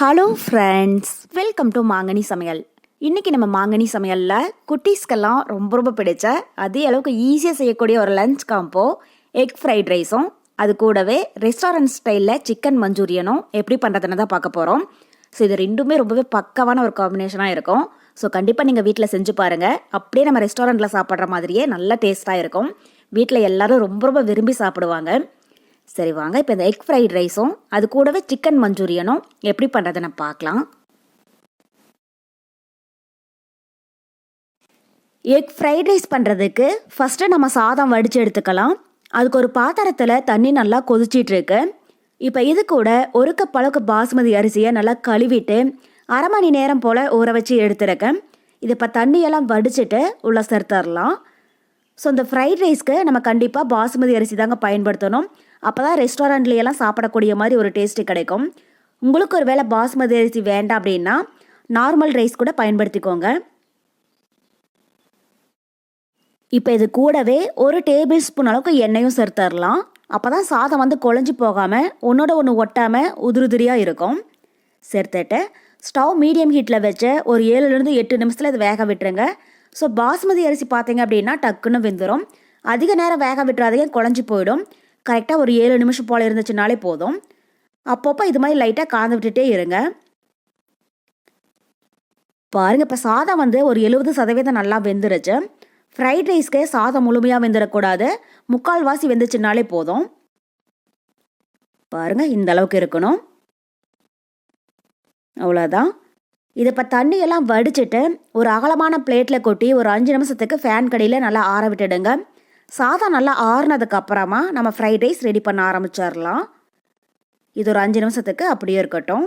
Hello friends welcome to மாங்கனி சமையல் இன்றைக்கி நம்ம மாங்கனி சமையலில் குட்டீஸ்க்கெல்லாம் ரொம்ப ரொம்ப பிடிச்ச அதே அளவுக்கு ஈஸியாக செய்யக்கூடிய ஒரு லஞ்ச் காம்போ எக் ஃப்ரைட் ரைஸும் அது கூடவே ரெஸ்டாரண்ட் ஸ்டைலில் சிக்கன் மஞ்சூரியனும் எப்படி பண்ணுறதுன்னு தான் பார்க்க போகிறோம் ஸோ இது ரெண்டுமே ரொம்பவே பக்கவான ஒரு காம்பினேஷனாக இருக்கும். ஸோ கண்டிப்பாக நீங்கள் வீட்டில் செஞ்சு பாருங்கள் அப்படியே நம்ம ரெஸ்டாரண்ட்டில் சாப்பிட்ற மாதிரியே நல்ல டேஸ்ட்டாக இருக்கும். வீட்டில் எல்லோரும் ரொம்ப ரொம்ப விரும்பி சாப்பிடுவாங்க. சரி வாங்க இப்போ இந்த எக் ஃப்ரைட் ரைஸும் அது கூடவே சிக்கன் மஞ்சூரியனும் எப்படி பண்ணுறதுன்னு பார்க்கலாம். எக் ஃப்ரைட் ரைஸ் பண்ணுறதுக்கு ஃபஸ்ட்டு நம்ம சாதம் வடித்து எடுத்துக்கலாம். அதுக்கு ஒரு பாத்திரத்தில் தண்ணி நல்லா கொதிச்சிட்ருக்கு இப்போ இது கூட ஒரு கப் அளவுக்கு பாஸ்மதி அரிசியை நல்லா கழுவிட்டு அரை மணி நேரம் போல் ஊற வச்சு எடுத்துருக்கேன். இது இப்போ தண்ணியெல்லாம் வடிச்சிட்டு உள்ள சேர்த்துடலாம். ஸோ இந்த ஃப்ரைட் ரைஸ்க்கு நம்ம கண்டிப்பாக பாசுமதி அரிசி தாங்க பயன்படுத்தணும். அப்போ தான் ரெஸ்டாரண்ட்லையெல்லாம் சாப்பிடக்கூடிய மாதிரி ஒரு டேஸ்ட்டு கிடைக்கும். உங்களுக்கு ஒரு வேளை பாசுமதி அரிசி வேண்டாம் அப்படின்னா நார்மல் ரைஸ் கூட பயன்படுத்திக்கோங்க. இப்போ இது கூடவே ஒரு டேபிள் ஸ்பூன் அளவுக்கு எண்ணெயும் சேர்த்துடலாம் அப்போ தான் சாதம் வந்து குழஞ்சி போகாமல் ஒன்றோட ஒன்று ஒட்டாமல் உதிரியாக இருக்கும். சேர்த்துட்டு ஸ்டவ் மீடியம் ஹீட்டில் வச்சு ஒரு ஏழுலேருந்து எட்டு நிமிஷத்தில் இது வேக விட்டுருங்க. ஸோ பாஸ்மதி அரிசி பார்த்தீங்க அப்படின்னா டக்குன்னு வெந்துடும் அதிக நேரம் வேக விட்டுறாதீங்க குழஞ்சி போயிடும். கரெக்டாக ஒரு ஏழு நிமிஷம் போல் இருந்துச்சுனாலே போதும். அப்பப்போ இது மாதிரி லைட்டாக காந்து விட்டுட்டே இருங்க. பாருங்க இப்போ சாதம் வந்து ஒரு எழுபது சதவீதம் நல்லா வெந்துருச்சு. ஃப்ரைட் ரைஸ்க்கே சாதம் முழுமையாக வெந்துடக்கூடாது முக்கால்வாசி வெந்துச்சுனாலே போதும். பாருங்க இந்த அளவுக்கு இருக்கணும். அவ்வளோதான் இதை இப்போ தண்ணியெல்லாம் வடிச்சிட்டு ஒரு அகலமான பிளேட்டில் கொட்டி ஒரு அஞ்சு நிமிஷத்துக்கு ஃபேன் கடையில் நல்லா ஆற விட்டுடுங்க. சாதம் நல்லா ஆறுனதுக்கப்புறமா நம்ம ஃப்ரைட் ரைஸ் ரெடி பண்ண ஆரம்பிச்சிடலாம். இது ஒரு அஞ்சு நிமிஷத்துக்கு அப்படியே இருக்கட்டும்.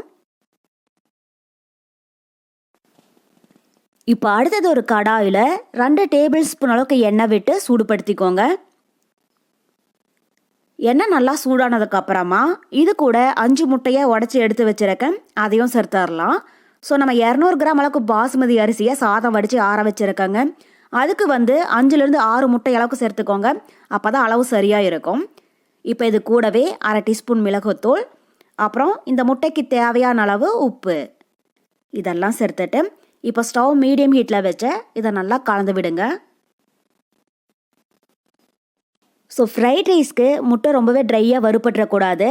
இப்போ அடுத்தது ஒரு கடாயில் ரெண்டு டேபிள் ஸ்பூன் அளவுக்கு எண்ணெய் விட்டு சூடுபடுத்திக்கோங்க. எண்ணெய் நல்லா சூடானதுக்கப்புறமா இது கூட அஞ்சு முட்டையை உடச்சி எடுத்து வச்சுருக்கேன். அதையும் சேர்த்துடலாம். ஸோ நம்ம இரநூறு கிராம் அளவுக்கு பாசுமதி அரிசியை சாதம் வடித்து ஆற வச்சுருக்கேங்க. அதுக்கு வந்து அஞ்சுலேருந்து ஆறு முட்டை அளவுக்கு சேர்த்துக்கோங்க. அப்போ தான் அளவு சரியாக இருக்கும். இப்போ இது கூடவே அரை டீஸ்பூன் மிளகுத்தூள் அப்புறம் இந்த முட்டைக்கு தேவையான அளவு உப்பு. இதெல்லாம் சேர்த்துட்டு இப்போ ஸ்டவ் மீடியம் ஹீட்டில் வச்சு இதை நல்லா கலந்து விடுங்க. ஸோ ஃப்ரைட் ரைஸ்க்கு முட்டை ரொம்பவே ட்ரையாக வறுபட்டுறக்கூடாது.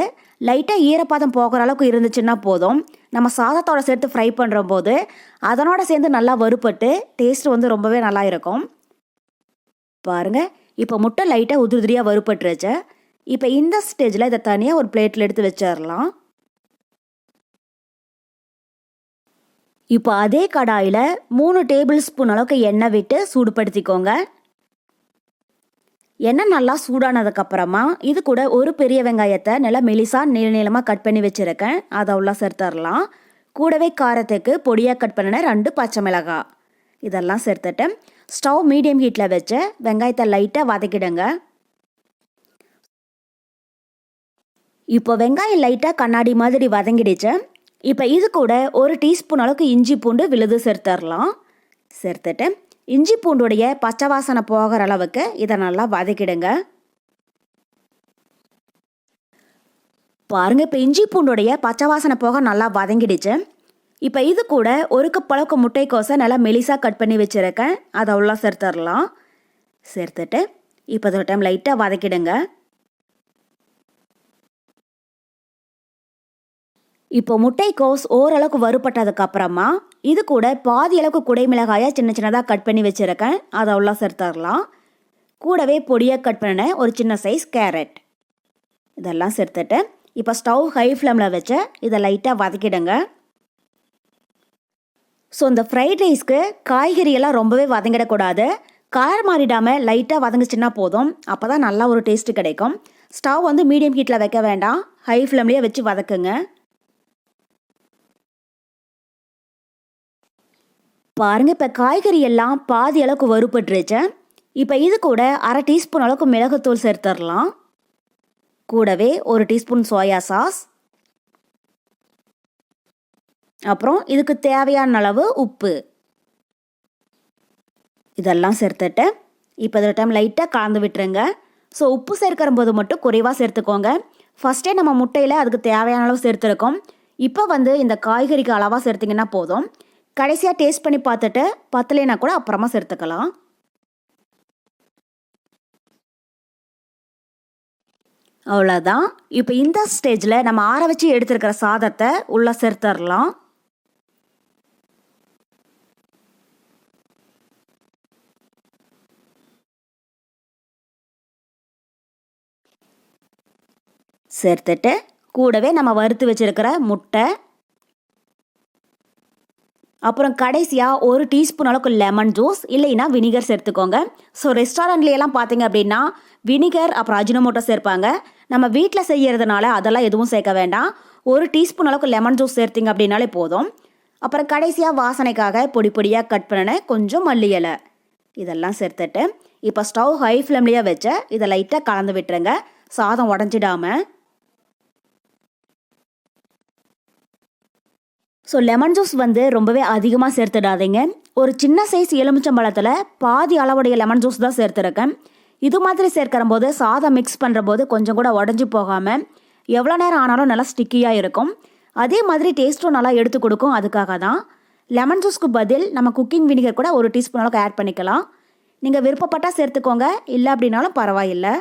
லைட்டாக ஈரப்பாதம் போகிற அளவுக்கு இருந்துச்சுன்னா போதும். நம்ம சாதத்தோட சேர்த்து ஃப்ரை பண்ணுற போது அதனோட சேர்ந்து நல்லா வறுபட்டு டேஸ்ட் வந்து ரொம்பவே நல்லா இருக்கும். பாருங்கள் இப்போ முட்டை லைட்டாக உதிரியாக வறுபட்டுருச்சு. இப்போ இந்த ஸ்டேஜில் இதை தனியாக ஒரு பிளேட்டில் எடுத்து வச்சிடலாம். இப்போ அதே கடாயில் மூணு டேபிள் ஸ்பூன் அளவுக்கு எண்ணெய் விட்டு சூடுபடுத்திக்கோங்க. எண்ணெய் நல்லா சூடானதுக்கப்புறமா இது கூட ஒரு பெரிய வெங்காயத்தை நல்லா மெலிசா நீள நீளமாக கட் பண்ணி வச்சுருக்கேன். அதை உள்ள சேர்த்துடலாம் கூடவே காரத்துக்கு பொடியாக கட் பண்ணின ரெண்டு பச்சை மிளகாய் இதெல்லாம் சேர்த்துட்டு ஸ்டவ் மீடியம் ஹீட்டில் வச்சு வெங்காயத்தை லைட்டாக வதக்கிடுங்க. இப்போ வெங்காயம் லைட்டாக கண்ணாடி மாதிரி வதங்கிடுச்சு. இப்போ இது கூட ஒரு டீஸ்பூன் அளவுக்கு இஞ்சி பூண்டு விழுது சேர்த்துடலாம் சேர்த்துட்டு இஞ்சி பூண்டுடைய பச்சை வாசனை போகிற அளவுக்கு இதை நல்லா வதக்கிடுங்க. பாருங்க இப்போ இஞ்சி பூண்டுடைய பச்சை வாசனை போக நல்லா வதங்கிடுச்சு. இப்போ இது கூட ஒரு கப் அளவுக்கு முட்டைக்கோசை நல்லா மெலிசாக கட் பண்ணி வச்சுருக்கேன். அதை உள்ள சேர்த்துடலாம். சேர்த்துட்டு இப்போ ஒரு டைம் லைட்டாக வதக்கிடுங்க. இப்போ முட்டைக்கோஸ் ஓரளவுக்கு வறுபட்டதுக்கு அப்புறமா இது கூட பாதி அளவுக்கு குடை மிளகாயை சின்ன சின்னதாக கட் பண்ணி வச்சுருக்கேன். அதை உள்ள சேர்த்துடலாம். கூடவே பொடியாக கட் பண்ணின ஒரு சின்ன சைஸ் கேரட் இதெல்லாம் சேர்த்துட்டு இப்போ ஸ்டவ் ஹை ஃப்ளேமில் வச்சு இதை லைட்டாக வதக்கிடுங்க. ஸோ இந்த ஃப்ரைட் ரைஸ்க்கு காய்கறியெல்லாம் ரொம்பவே வதங்கிடக்கூடாது. கார் மாறிடாமல் லைட்டாக வதங்குச்சுன்னா போதும். அப்போ தான் நல்லா ஒரு டேஸ்ட்டு கிடைக்கும். ஸ்டவ் வந்து மீடியம் ஹீட்டில் வைக்க வேண்டாம். ஹை ஃப்ளேம்லேயே வச்சு வதக்குங்க. பாருங்க இப்போ காய்கறி எல்லாம் பாதி அளவுக்கு வறுபட்டுருச்சு. இப்போ இது கூட அரை டீஸ்பூன் அளவுக்கு மிளகுத்தூள் சேர்த்துடலாம் கூடவே ஒரு டீஸ்பூன் சோயா சாஸ் அப்புறம் இதுக்கு தேவையான அளவு உப்பு. இதெல்லாம் சேர்த்துட்டு இப்போ இதில் டைம் லைட்டாக கலந்து விட்டுருங்க. ஸோ உப்பு சேர்க்கிற போது மட்டும் குறைவாக சேர்த்துக்கோங்க. ஃபஸ்ட்டே நம்ம முட்டையில் அதுக்கு தேவையான அளவு சேர்த்துருக்கோம். இப்போ வந்து இந்த காய்கறிக்கு அளவாக சேர்த்திங்கன்னா போதும். கடைசியாக டேஸ்ட் பண்ணி பார்த்துட்டு பத்தலைனா கூட அப்புறமா சேர்த்துக்கலாம் அவ்வளோதான் இப்போ இந்த ஸ்டேஜில் நம்ம ஆற வச்சு எடுத்துருக்கிற சாதத்தை உள்ளே சேர்த்துடலாம் சேர்த்துட்டு கூடவே நம்ம வறுத்து வச்சிருக்கிற முட்டை அப்புறம் கடைசியாக ஒரு டீஸ்பூன் அளவுக்கு லெமன் ஜூஸ் இல்லைன்னா வினிகர் சேர்த்துக்கோங்க. ஸோ ரெஸ்டாரண்ட்லையெல்லாம் பார்த்தீங்க அப்படின்னா வினிகர் அப்புறம் அஜினமோட்டோ சேர்ப்பாங்க. நம்ம வீட்டில் செய்கிறதுனால அதெல்லாம் எதுவும் சேர்க்க வேண்டாம். ஒரு டீஸ்பூன் அளவுக்கு லெமன் ஜூஸ் சேர்த்திங்க அப்படின்னாலே போதும். அப்புறம் கடைசியாக வாசனைக்காக பொடி பொடியாக கட் பண்ணின கொஞ்சம் மல்லி இலை. இதெல்லாம் சேர்த்துட்டு இப்போ ஸ்டவ் ஹை ஃப்ளேம்லேயே வச்சு இதை லைட்டாக கலந்து விட்டுருங்க. சாதம் உடஞ்சிடாமல் ஸோ லெமன் ஜூஸ் வந்து ரொம்பவே அதிகமாக சேர்த்துடாதீங்க. ஒரு சின்ன சைஸ் எலுமிச்சம்பழத்தில் பாதி அளவுடைய லெமன் ஜூஸ் தான் சேர்த்துருக்கேன். இது மாதிரி சேர்க்கிற போது சாதம் மிக்ஸ் பண்ணுற போது கொஞ்சம் கூட உடஞ்சி போகாமல் எவ்வளோ நேரம் ஆனாலும் நல்லா ஸ்டிக்கியாக இருக்கும். அதே மாதிரி டேஸ்ட்டும் நல்லா எடுத்து கொடுக்கும் அதுக்காக தான். லெமன் ஜூஸ்க்கு பதில் நம்ம குக்கிங் வினிகர் கூட ஒரு டீஸ்பூன் அளவுக்கு ஆட் பண்ணிக்கலாம். நீங்கள் விருப்பப்பட்டால் சேர்த்துக்கோங்க. இல்லை அப்படின்னாலும் பரவாயில்லை.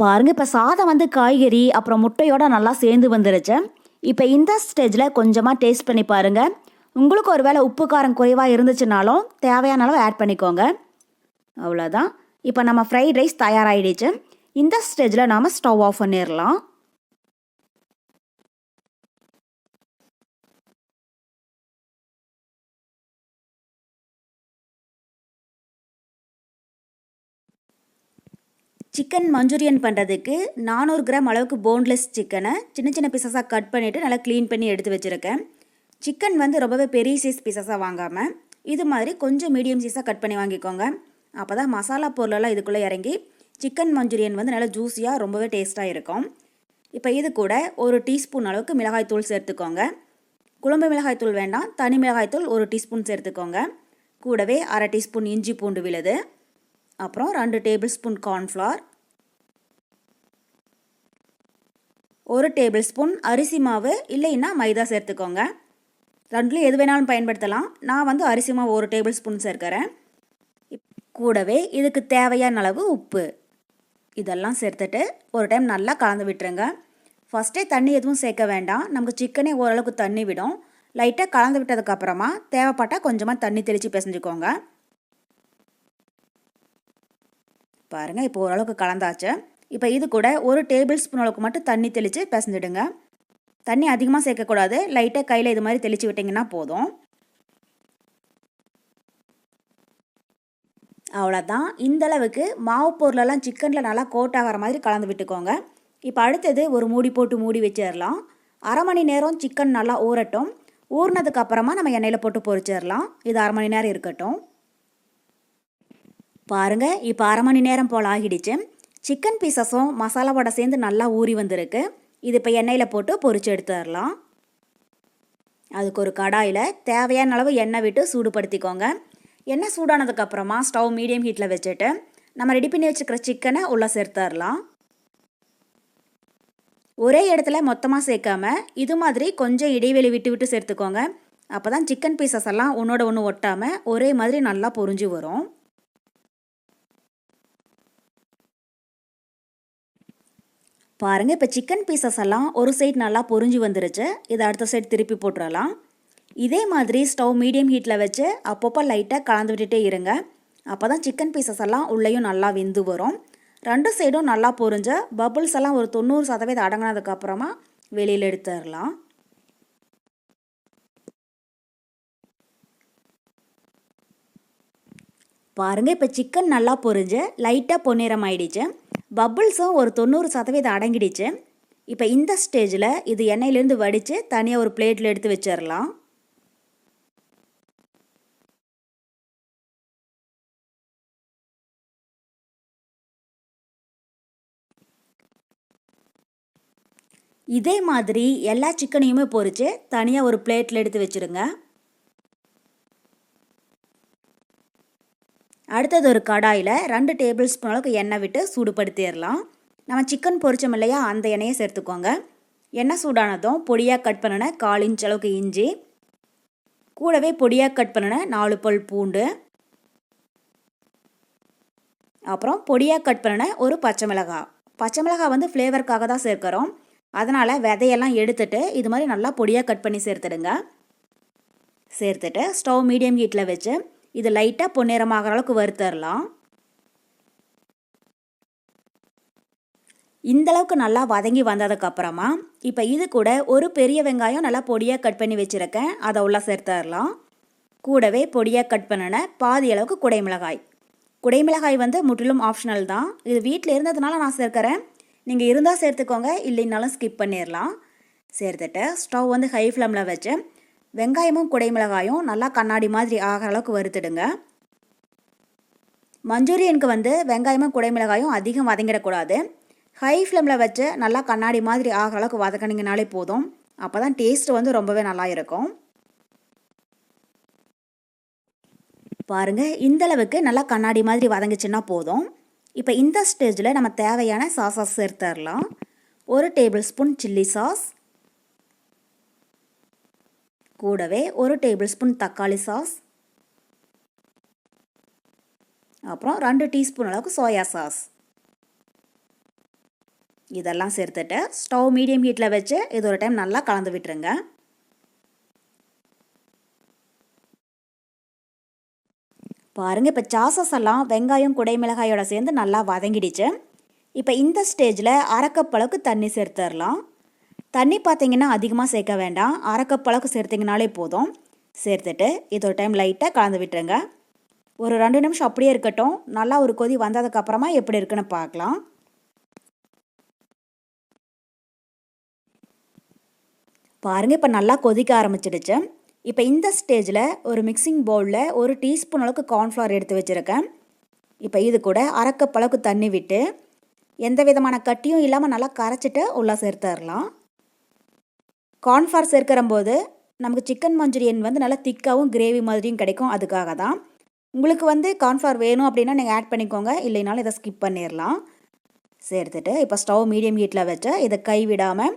பாருங்க இப்போ சாதம் வந்து காய்கறி அப்புறம் முட்டையோட நல்லா சேர்ந்து வந்துருச்சு. இப்போ இந்த ஸ்டேஜில் கொஞ்சமாக டேஸ்ட் பண்ணி பாருங்கள் உங்களுக்கு ஒரு வேளை உப்பு காரம் குறைவாக இருந்துச்சுனாலும் தேவையான அளவு ஆட் பண்ணிக்கோங்க. அவ்வளோதான் இப்போ நம்ம ஃப்ரைட் ரைஸ் தயாராகிடுச்சு இந்த ஸ்டேஜில் நாம் ஸ்டவ் ஆஃப் பண்ணிடலாம் சிக்கன் மஞ்சூரியன் பண்ணுறதுக்கு நானூறு கிராம் அளவுக்கு போன்லெஸ் சிக்கனை சின்ன சின்ன பீசஸாக கட் பண்ணிவிட்டு நல்லா க்ளீன் பண்ணி எடுத்து வச்சுருக்கேன். சிக்கன் வந்து ரொம்பவே பெரிய சைஸ் பீசஸாக வாங்காமல் இது மாதிரி கொஞ்சம் மீடியம் சைஸாக கட் பண்ணி வாங்கிக்கோங்க. அப்போ தான் மசாலா பொருளெல்லாம் இதுக்குள்ளே இறங்கி சிக்கன் மஞ்சூரியன் வந்து நல்லா ஜூஸியாக ரொம்பவே டேஸ்ட்டாக இருக்கும். இப்போ இது கூட ஒரு டீஸ்பூன் அளவுக்கு மிளகாய்த்தூள் சேர்த்துக்கோங்க. குழம்பு மிளகாய்த்தூள் வேண்டாம் தனி மிளகாய்த்தூள் ஒரு டீஸ்பூன் சேர்த்துக்கோங்க. கூடவே அரை டீஸ்பூன் இஞ்சி பூண்டு விழுது. அப்புறம் ரெண்டு டேபிள் ஸ்பூன் கார்ன்ஃப்ளவர் ஒரு டேபிள் ஸ்பூன் அரிசி மாவு இல்லைன்னா மைதா சேர்த்துக்கோங்க. ரெண்டுலையும் எது வேணாலும் பயன்படுத்தலாம். நான் வந்து அரிசி மாவு ஒரு டேபிள் ஸ்பூன் சேர்க்கிறேன். கூடவே இதுக்கு தேவையான அளவு உப்பு. இதெல்லாம் சேர்த்துட்டு ஒரு டைம் நல்லா கலந்து விட்டுருங்க. ஃபஸ்ட்டே தண்ணி எதுவும் சேர்க்க வேண்டாம். நமக்கு சிக்கனே ஓரளவுக்கு தண்ணி விடும். லைட்டாக கலந்து விட்டதுக்கப்புறமா தேவைப்பட்டால் கொஞ்சமாக தண்ணி தெளித்து பிசைஞ்சுக்கோங்க. பாருங்கள் இப்போ ஓரளவுக்கு கலந்தாச்சு. இப்போ இது கூட ஒரு டேபிள் ஸ்பூன் அளவுக்கு மட்டும் தண்ணி தெளித்து பிசைஞ்சிடுங்க. தண்ணி அதிகமாக சேர்க்கக்கூடாது. லைட்டாக கையில் இது மாதிரி தெளித்து விட்டிங்கன்னா போதும். அவ்வளோதான் இந்த அளவுக்கு மாவு பொருளெல்லாம் சிக்கனில் நல்லா கோட் ஆகிற மாதிரி கலந்து விட்டுக்கோங்க. இப்போ அடுத்தது ஒரு மூடி போட்டு மூடி வச்சிடலாம். அரை மணி நேரம் சிக்கன் நல்லா ஊறட்டும். ஊறினதுக்கு அப்புறமா நம்ம எண்ணெயில் போட்டு பொரிச்சிடலாம். இது அரை மணி நேரம் இருக்கட்டும். பாருங்கள் இப்போ அரை மணி நேரம் போல் ஆகிடுச்சு. சிக்கன் பீசஸும் மசாலாவோட சேர்ந்து நல்லா ஊறி வந்திருக்கு. இது இப்போ எண்ணெயில் போட்டு பொரிச்சு எடுத்துடலாம் அதுக்கு ஒரு கடாயில் தேவையான அளவு எண்ணெய் விட்டு சூடுபடுத்திக்கோங்க. எண்ணெய் சூடானதுக்கப்புறமா ஸ்டவ் மீடியம் ஹீட்டில் வச்சுட்டு நம்ம ரெடி பண்ணி வச்சுக்கிற சிக்கனை உள்ளே சேர்த்துடலாம் ஒரே இடத்துல மொத்தமாக சேர்க்காம இது மாதிரி கொஞ்சம் இடைவெளி விட்டு விட்டு சேர்த்துக்கோங்க. அப்போ தான் சிக்கன் பீசஸ் எல்லாம் ஒன்றோட ஒன்று ஒட்டாமல் ஒரே மாதிரி நல்லா பொரிஞ்சு வரும். பாருங்கள் இப்போ சிக்கன் பீசஸ் எல்லாம் ஒரு சைட் நல்லா பொரிஞ்சு வந்துருச்சு. இதை அடுத்த சைடு திருப்பி போட்டுடலாம் இதே மாதிரி ஸ்டவ் மீடியம் ஹீட்டில் வச்சு அப்பப்போ லைட்டாக கலந்து விட்டுட்டே இருங்க. அப்போ தான் சிக்கன் பீசஸ் எல்லாம் உள்ளேயும் நல்லா வெந்து வரும். ரெண்டு சைடும் நல்லா பொரிஞ்ச பபுள்ஸ் எல்லாம் ஒரு தொண்ணூறு சதவீதம் அடங்கினதுக்கப்புறமா வெளியில் எடுத்துடலாம். பாருங்கள் இப்போ சிக்கன் நல்லா பொரிஞ்சு லைட்டாக பொன்னிறம் ஆயிடுச்சு. பபுள்ஸும் ஒரு தொண்ணூறு சதவீதம் அடங்கிடுச்சு. இப்போ இந்த ஸ்டேஜில் இது எண்ணெயிலேருந்து வடித்து தனியாக ஒரு பிளேட்டில் எடுத்து வச்சிடலாம் இதே மாதிரி எல்லா சிக்கனையுமே பொரித்து தனியாக ஒரு பிளேட்டில் எடுத்து வச்சுருங்க. அடுத்தது ஒரு கடாயில் ரெண்டு டேபிள் ஸ்பூன் அளவுக்கு எண்ணெய் விட்டு சூடுபடுத்திடலாம். நம்ம சிக்கன் பொரிச்சோம் இல்லையா அந்த எண்ணெயை சேர்த்துக்கோங்க. எண்ணெய் சூடானதும் பொடியாக கட் பண்ணின கால் இன்ச் அளவுக்கு இஞ்சி கூடவே பொடியாக கட் பண்ணின நாலு பல் பூண்டு அப்புறம் பொடியாக கட் பண்ணின ஒரு பச்சை மிளகாய் பச்சை மிளகாய் வந்து ஃப்ளேவருக்காக தான் சேர்க்குறோம். அதனால் விதையெல்லாம் எடுத்துட்டு இது மாதிரி நல்லா பொடியாக கட் பண்ணி சேர்த்துடுங்க. சேர்த்துட்டு ஸ்டவ் மீடியம் ஹீட்டில் வச்சு இது லைட்டாக பொன்னிறமாகிற அளவுக்கு வறுத்தரலாம். இந்த அளவுக்கு நல்லா வதங்கி வந்ததுக்கப்புறமா இப்போ இது கூட ஒரு பெரிய வெங்காயம் நல்லா பொடியாக கட் பண்ணி வச்சுருக்கேன். அதை உள்ளே சேர்த்துடலாம் கூடவே பொடியாக கட் பண்ணின பாதி அளவுக்கு குடைமிளகாய் குடைமிளகாய் வந்து முற்றிலும் ஆப்ஷனல் தான். இது வீட்டில் இருந்ததுனால நான் சேர்க்குறேன். நீங்கள் இருந்தால் சேர்த்துக்கோங்க. இல்லைனாலும் ஸ்கிப் பண்ணிடலாம் சேர்த்துட்டு ஸ்டவ் வந்து ஹை ஃப்ளேமில் வச்சு வெங்காயமும் குடைமிளகாயும் நல்லா கண்ணாடி மாதிரி ஆகிற அளவுக்கு வறுத்துடுங்க. மஞ்சூரியனுக்கு வந்து வெங்காயமும் குடைமிளகாயும் அதிகம் வதங்கிடக்கூடாது. ஹை ஃப்ளேமில் வச்சு நல்லா கண்ணாடி மாதிரி ஆகிற அளவுக்கு வதக்கினீங்கனாலே போதும். அப்போ தான் டேஸ்ட் வந்து ரொம்பவே நல்லா இருக்கும். பாருங்கள் இந்தளவுக்கு நல்லா கண்ணாடி மாதிரி வதங்கிச்சுன்னா போதும். இப்போ இந்த ஸ்டேஜில் நம்ம தேவையான சாஸஸ் சேர்த்துடலாம் ஒரு டேபிள் ஸ்பூன் சில்லி சாஸ் கூடவே ஒரு டேபிள் ஸ்பூன் தக்காளி சாஸ் அப்புறம் ரெண்டு டீஸ்பூன் அளவுக்கு சோயா சாஸ் இதெல்லாம் சேர்த்துட்டு ஸ்டவ் மீடியம் ஹீட்டில் வச்சு இது ஒரு டைம் நல்லா கலந்து விட்டுருங்க. பாருங்கள் இப்போ சாசஸ் எல்லாம் வெங்காயம் குடைமிளகாயோட சேர்ந்து நல்லா வதங்கிடுச்சு. இப்போ இந்த ஸ்டேஜில் அரைக்கப்பளவுக்கு தண்ணி சேர்த்துடலாம். தண்ணி பார்த்தீங்கன்னா அதிகமாக சேர்க்க வேண்டாம். அரைக்கப்பளவுக்கு சேர்த்திங்கனாலே போதும். சேர்த்துட்டு இது ஒரு டைம் லைட்டாக கலந்து விட்டுருங்க. ஒரு ரெண்டு நிமிஷம் அப்படியே இருக்கட்டும். நல்லா ஒரு கொதி வந்ததுக்கப்புறமா எப்படி இருக்குன்னு பார்க்கலாம். பாருங்கள் இப்போ நல்லா கொதிக்க ஆரம்பிச்சிடுச்சு. இப்போ இந்த ஸ்டேஜில் ஒரு மிக்சிங் பவுலில் ஒரு டீஸ்பூன் அளவுக்கு கார்ன்ஃப்ளவர் எடுத்து வச்சுருக்கேன். இப்போ இது கூட அரைக்கப்பளவுக்கு தண்ணி விட்டு எந்த விதமான கட்டியும் இல்லாமல் நல்லா கரைச்சிட்டு உள்ளே சேர்த்துடலாம். கார்ன்ஃபார் சேர்க்கிற போது நமக்கு சிக்கன் மஞ்சூரியன் வந்து நல்லா திக்காகவும் கிரேவி மாதிரியும் கிடைக்கும். அதுக்காக தான் உங்களுக்கு வந்து கார்ன்ஃப்ளவர் வேணும் அப்படின்னா நீங்கள் ஆட் பண்ணிக்கோங்க. இல்லைனாலும் இதை ஸ்கிப் பண்ணிடலாம் சேர்த்துட்டு இப்போ ஸ்டவ் மீடியம் ஹீட்டில் வச்சு இதை கை விடாமல்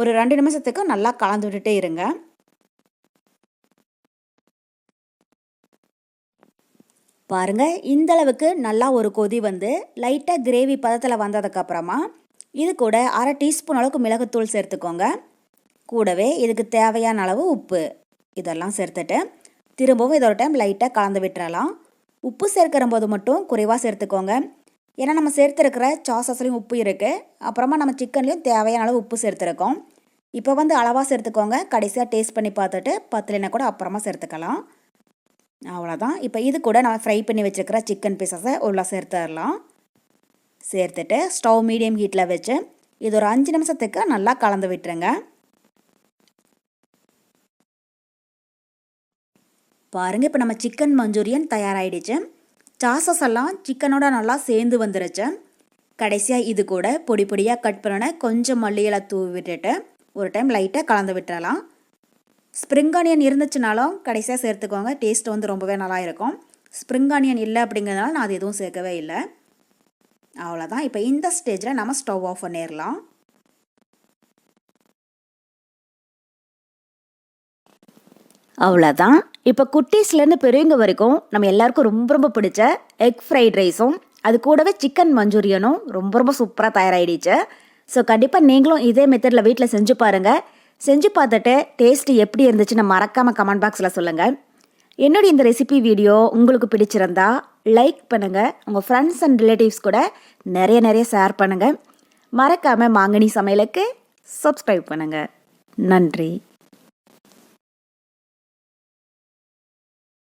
ஒரு ரெண்டு நிமிஷத்துக்கு நல்லா கலந்து விட்டுட்டே இருங்க. பாருங்கள் இந்தளவுக்கு நல்லா ஒரு கொதி வந்து லைட்டாக கிரேவி பதத்தில் வந்ததுக்கப்புறமா இது கூட அரை டீஸ்பூன் அளவுக்கு மிளகுத்தூள் சேர்த்துக்கோங்க. கூடவே இதுக்கு தேவையான அளவு உப்பு. இதெல்லாம் சேர்த்துட்டு திரும்பவும் இதோட டைம் லைட்டாக கலந்து விட்டுறலாம். உப்பு சேர்க்கிற போது மட்டும் குறைவாக சேர்த்துக்கோங்க. ஏன்னா நம்ம சேர்த்துருக்கிற சாசஸ்லையும் உப்பு இருக்குது அப்புறமா நம்ம சிக்கன்லேயும் தேவையான அளவு உப்பு சேர்த்துருக்கோம். இப்போ வந்து அளவாக சேர்த்துக்கோங்க. கடைசியாக டேஸ்ட் பண்ணி பார்த்துட்டு பத்துலனா கூட அப்புறமா சேர்த்துக்கலாம். அவ்வளோதான் இப்போ இது கூட நம்ம ஃப்ரை பண்ணி வச்சுருக்கிற சிக்கன் பீசஸை உள்ளே சேர்த்துடலாம். சேர்த்துட்டு ஸ்டவ் மீடியம் ஹீட்டில் வச்சு இது ஒரு அஞ்சு நிமிஷத்துக்கு நல்லா கலந்து விட்டுருங்க. பாருங்கள் இப்போ நம்ம சிக்கன் மஞ்சூரியன் தயாராகிடுச்சு சாசஸ் எல்லாம் சிக்கனோட நல்லா சேர்ந்து வந்துருச்சு. கடைசியாக இது கூட பொடி பொடியாக கட் பண்ண கொஞ்சம் மல்லியில் தூவி விட்டுட்டு ஒரு டைம் லைட்டாக கலந்து விட்டுறலாம். ஸ்ப்ரிங் ஆனியன் இருந்துச்சுனாலும் கடைசியாக சேர்த்துக்கோங்க டேஸ்ட் வந்து ரொம்பவே நல்லா இருக்கும். ஸ்ப்ரிங் ஆனியன் இல்லை அப்படிங்கிறதுனால நான் அது எதுவும் சேர்க்கவே இல்லை. அவ்வளோதான் இப்போ இந்த ஸ்டேஜில் நம்ம ஸ்டவ் ஆஃப் பண்ணிடலாம். அவ்வளோதான் இப்போ குட்டீஸ்லேருந்து பெரியவங்க வரைக்கும் நம்ம எல்லாருக்கும் ரொம்ப ரொம்ப பிடிச்ச எக் ஃப்ரைட் ரைஸும் அது கூடவே சிக்கன் மஞ்சூரியனும் ரொம்ப ரொம்ப சூப்பராக தயாராகிடுச்சு ஸோ கண்டிப்பாக நீங்களும் இதே மெத்தடில் வீட்டில் செஞ்சு பாருங்கள் செஞ்சு பார்த்துட்டு டேஸ்ட்டு எப்படி இருந்துச்சுன்னு மறக்காமல் கமெண்ட் பாக்ஸில் சொல்லுங்கள் என்னுடைய இந்த ரெசிபி வீடியோ உங்களுக்கு பிடிச்சிருந்தா லைக் பண்ணுங்கள் உங்கள் ஃப்ரெண்ட்ஸ் அண்ட் ரிலேட்டிவ்ஸ் கூட நிறைய நிறைய ஷேர் பண்ணுங்கள் மறக்காமல் மாங்கனி சமையலுக்கு சப்ஸ்கிரைப் பண்ணுங்கள் நன்றி.